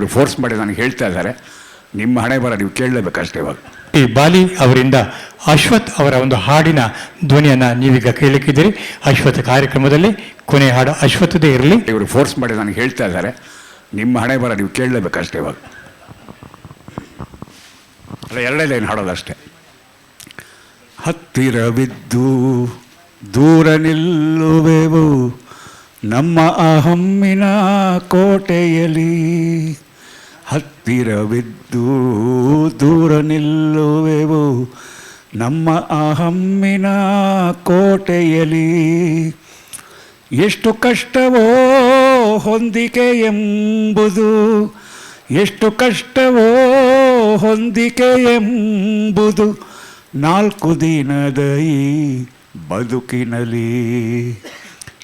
ಇವರು ಫೋರ್ಸ್ ಮಾಡಿ ನನಗೆ ಹೇಳ್ತಾ ಇದ್ದಾರೆ. ನಿಮ್ಮ ಹಣೆ ಬರ ನೀವು ಕೇಳಲೇಬೇಕಷ್ಟೇ ಇವಾಗ. ಈ ಬಾಲಿ ಅವರಿಂದ ಅಶ್ವಥ್ ಅವರ ಒಂದು ಹಾಡಿನ ಧ್ವನಿಯನ್ನು ನೀವೀಗ ಕೇಳಲಿಕ್ಕಿದ್ದೀರಿ. ಅಶ್ವಥ್ ಕಾರ್ಯಕ್ರಮದಲ್ಲಿ ಕೊನೆ ಹಾಡು ಅಶ್ವಥದೇ ಇರಲಿ. ಇವರು ಫೋರ್ಸ್ ಮಾಡಿ ನನಗೆ ಹೇಳ್ತಾ ಇದ್ದಾರೆ. ನಿಮ್ಮ ಹಣೆ ಬರ ನೀವು ಕೇಳಲೇಬೇಕಷ್ಟೇ ಇವಾಗ. ಅಲ್ಲ ಎರಡೇ ಲೈನ್ ಹಾಡೋದಷ್ಟೇ. ಹತ್ತಿರವಿದ್ದು ದೂರ ನಿಲ್ಲುವೆವು ನಮ್ಮ ಅಹಮ್ಮಿನ ಕೋಟೆಯಲಿ. ಹತ್ತಿರವಿದ್ದು ದೂರ ನಿಲ್ಲುವೆವು. ನಮ್ಮ ಅಹಮ್ಮಿನ ಕೋಟೆಯಲ್ಲಿ ಎಷ್ಟು ಕಷ್ಟವೋ ಹೊಂದಿಕೆ ಎಂಬುದು, ಎಷ್ಟು ಕಷ್ಟವೋ ಹೊಂದಿಕೆ ಎಂಬುದು ನಾಲ್ಕು ದಿನದ ಈ ಬದುಕಿನಲಿ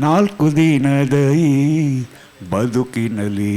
ನಾಲ್ಕು ದಿನದ ಈ ಬದುಕಿನಲಿ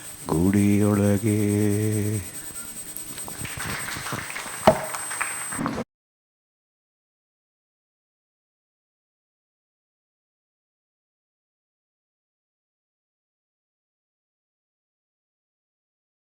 ಗುಡಿಯೊಳಗೆ